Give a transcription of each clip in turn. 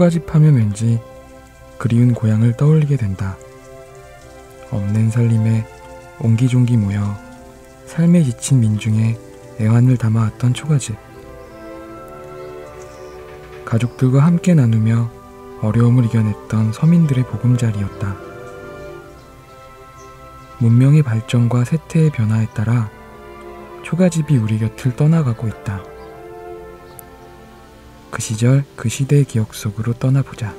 초가집 하면 왠지 그리운 고향을 떠올리게 된다. 없는 살림에 옹기종기 모여 삶에 지친 민중의 애환을 담아왔던 초가집. 가족들과 함께 나누며 어려움을 이겨냈던 서민들의 보금자리였다. 문명의 발전과 세태의 변화에 따라 초가집이 우리 곁을 떠나가고 있다. 그 시절 그 시대의 기억 속으로 떠나보자.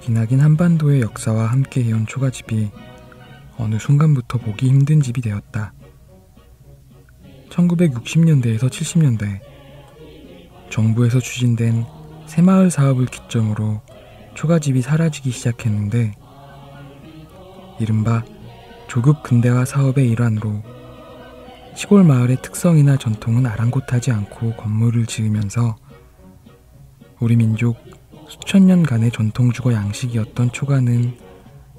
기나긴 한반도의 역사와 함께 해온 초가집이 어느 순간부터 보기 힘든 집이 되었다. 1960년대에서 70년대 정부에서 추진된 새마을 사업을 기점으로 초가집이 사라지기 시작했는데 이른바 조급 근대화 사업의 일환으로 시골 마을의 특성이나 전통은 아랑곳하지 않고 건물을 지으면서 우리 민족 수천 년간의 전통 주거 양식이었던 초가는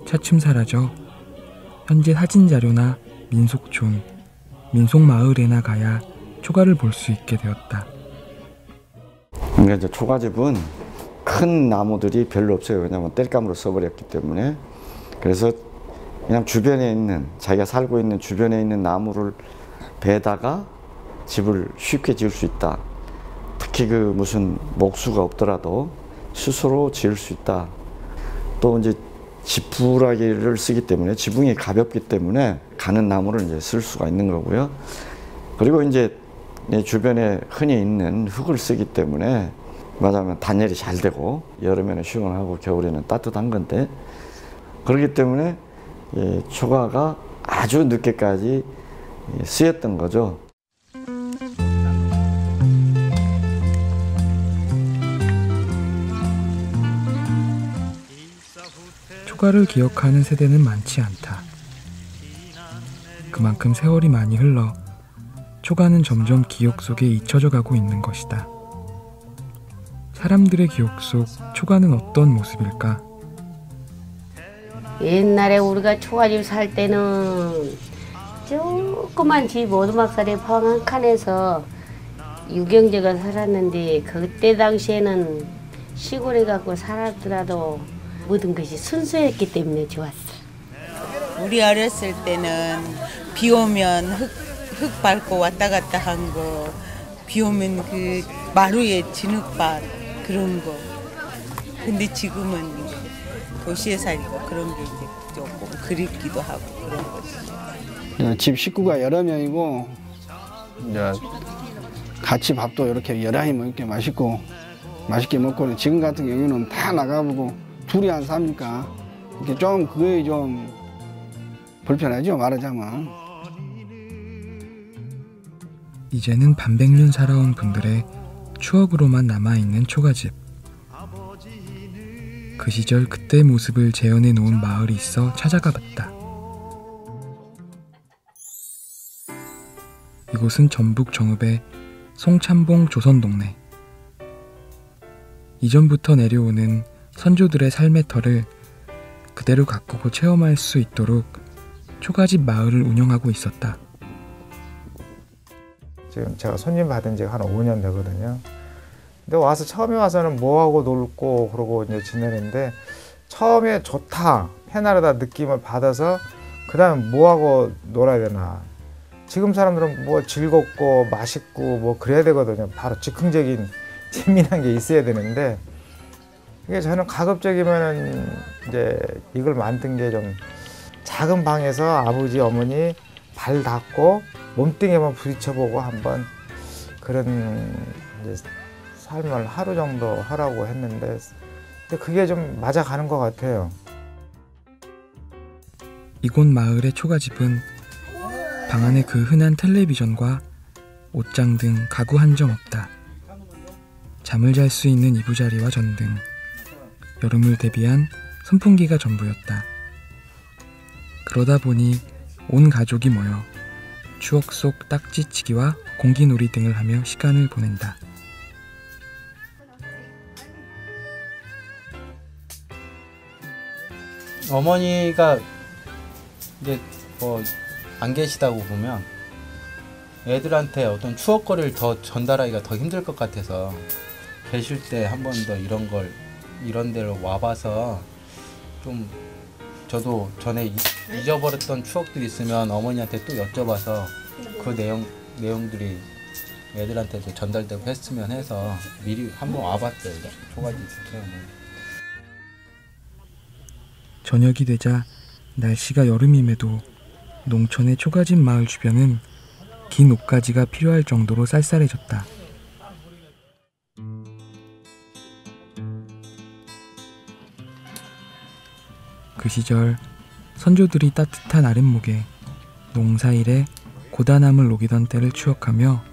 차츰 사라져 현재 사진 자료나 민속촌, 민속마을에나 가야 초가를 볼 수 있게 되었다. 그러니까 이제 초가집은 큰 나무들이 별로 없어요. 왜냐하면 땔감으로 써버렸기 때문에. 그래서 그냥 주변에 있는 자기가 살고 있는 주변에 있는 나무를 베다가 집을 쉽게 지을 수 있다. 특히 그 무슨 목수가 없더라도 스스로 지을 수 있다. 또 이제 지푸라기를 쓰기 때문에 지붕이 가볍기 때문에 가는 나무를 이제 쓸 수가 있는 거고요. 그리고 이제 주변에 흔히 있는 흙을 쓰기 때문에 맞아면 단열이 잘 되고 여름에는 시원하고 겨울에는 따뜻한 건데 그렇기 때문에 초가가 아주 늦게까지 쓰였던 거죠. 초가를 기억하는 세대는 많지 않다. 그만큼 세월이 많이 흘러 초가는 점점 기억 속에 잊혀져 가고 있는 것이다. 사람들의 기억 속 초가는 어떤 모습일까? 옛날에 우리가 초가집 살 때는 조그만 집 오두막살에 방한 칸에서 유경제가 살았는데 그때 당시에는 시골에 갖고 살았더라도 모든 것이 순수했기 때문에 좋았어. 우리 어렸을 때는 비 오면 흙, 흙 밟고 왔다 갔다 한 거, 비 오면 그 마루에 진흙밭 그런 거. 근데 지금은 도시에 살니까 그런 게 이제 조금 그립기도 하고 그런 거지. 집 식구가 여러 명이고 이제 같이 밥도 이렇게 여럿이 먹게 맛있고 맛있게 먹고 지금 같은 경우는 다 나가보고 둘이 안 삽니까? 이렇게 좀 그게 좀 불편하죠 말하자면. 이제는 반백년 살아온 분들의 추억으로만 남아있는 초가집. 그 시절 그때 모습을 재현해 놓은 마을이 있어 찾아가 봤다. 이곳은 전북 정읍의 송참봉 조선동네. 이전부터 내려오는 선조들의 삶의 터를 그대로 가꾸고 체험할 수 있도록 초가집 마을을 운영하고 있었다. 지금 제가 손님 받은 지가 한 5년 되거든요. 근데 와서 처음에 와서는 뭐하고 놀고 그러고 이제 지내는데 처음에 좋다, 해나르다 느낌을 받아서 그 다음에 뭐하고 놀아야 되나. 지금 사람들은 뭐 즐겁고 맛있고 뭐 그래야 되거든요. 바로 즉흥적인 재미난 게 있어야 되는데 이게 저는 가급적이면은 이제 이걸 만든 게 좀 작은 방에서 아버지 어머니 발 닿고 몸뚱이만 부딪혀보고 한번 그런 삶을 하루 정도 하라고 했는데 그게 좀 맞아가는 것 같아요. 이곳 마을의 초가집은 방 안에 그 흔한 텔레비전과 옷장 등 가구 한 점 없다. 잠을 잘 수 있는 이부자리와 전등, 여름을 대비한 선풍기가 전부였다. 그러다 보니 온 가족이 모여 추억 속 딱지치기와 공기놀이 등을 하며 시간을 보낸다. 어머니가 이제 뭐 안 계시다고 보면 애들한테 어떤 추억거리를 더 전달하기가 더 힘들 것 같아서 계실 때 한 번 더 이런 걸 이런 데로 와봐서 좀 저도 전에 이- 잊어버렸던 추억들 이 있으면 어머니한테 또 여쭤봐서 그 내용 내용들이 애들한테도 전달되고 했으면 해서 미리 한번 와봤어요. 초가지 체험을. 저녁이 되자 날씨가 여름임에도 농촌의 초가집 마을 주변은 긴 옷가지가 필요할 정도로 쌀쌀해졌다. 그 시절 선조들이 따뜻한 아랫목에 농사일에 고단함을 녹이던 때를 추억하며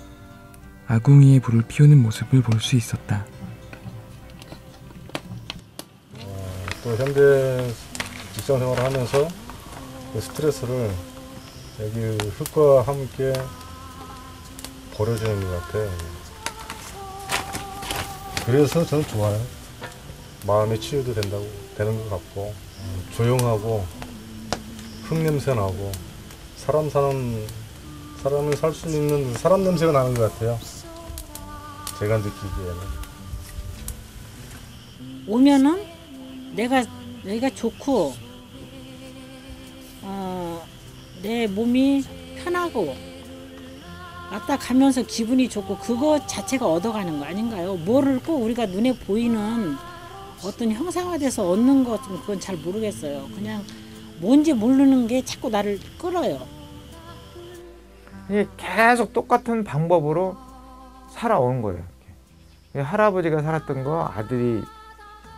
아궁이에 불을 피우는 모습을 볼 수 있었다. 또 현대 직장 생활을 하면서 그 스트레스를 여기 흙과 함께 버려주는 것 같아요. 그래서 저는 좋아요. 마음의 치유도 된다고 되는 것 같고 음, 조용하고 흙 냄새 나고 사람 사는 사람이 살수 있는 사람 냄새가 나는 것 같아요. 제가 느끼기에는. 오면은 내가 여기가 좋고 어, 내 몸이 편하고 왔다 가면서 기분이 좋고 그거 자체가 얻어가는 거 아닌가요? 뭐를 꼭 우리가 눈에 보이는 어떤 형상화돼서 얻는 것은 그건 잘 모르겠어요. 그냥 뭔지 모르는 게 자꾸 나를 끌어요. 계속 똑같은 방법으로 살아오는 거예요. 할아버지가 살았던 거 아들이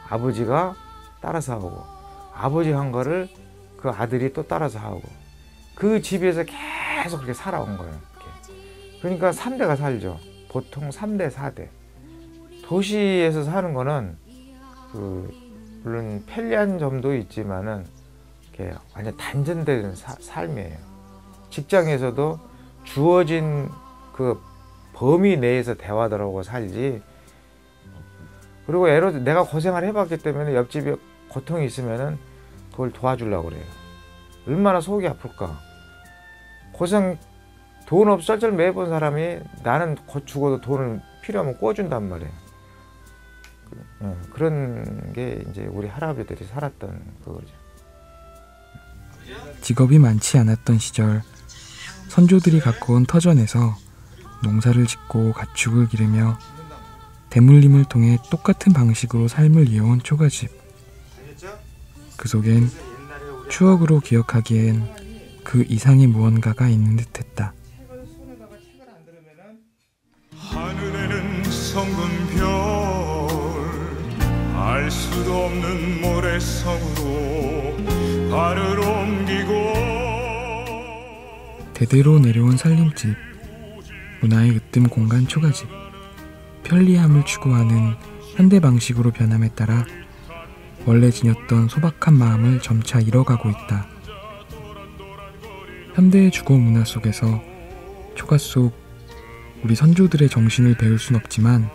아버지가 따라서 하고 아버지 한 거를 그 아들이 또 따라서 하고 그 집에서 계속 그렇게 살아온 거예요. 그러니까 3대가 살죠. 보통 3대, 4대. 도시에서 사는 거는 그 물론 편리한 점도 있지만은 이렇게 완전 단전된 사- 삶이에요. 직장에서도 주어진 그 범위 내에서 대화들하고 살지. 그리고 들어 내가 고생을 해봤기 때문에 옆집에 고통이 있으면은 그걸 도와주려고 그래요. 얼마나 속이 아플까. 고생 돈 없이 쩔쩔 매본 사람이 나는 곧 죽어도 돈을 필요하면 꿔준단 말이에요. 그- 어, 그런 게 이제 우리 할아버지들이 살았던 그거죠. 직업이 많지 않았던 시절 선조들이 갖고 온 터전에서 농사를 짓고 가축을 기르며 대물림을 통해 똑같은 방식으로 삶을 이어온 초가집. 그 속엔 추억으로 기억하기엔 그 이상의 무언가가 있는 듯했다. 도 없는 모래성으로 발을 옮기고 대대로 내려온 살림집, 문화의 으뜸 공간 초가집, 편리함을 추구하는 현대 방식으로 변함에 따라 원래 지녔던 소박한 마음을 점차 잃어가고 있다. 현대의 주거 문화 속에서 초가 속 우리 선조들의 정신을 배울 순 없지만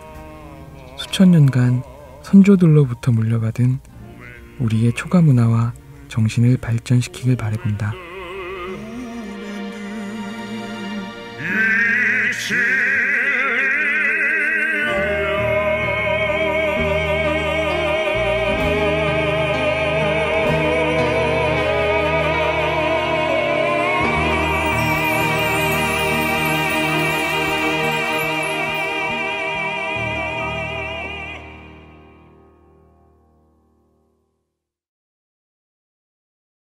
수천 년간 선조들로부터 물려받은 우리의 초가 문화와 정신을 발전시키길 시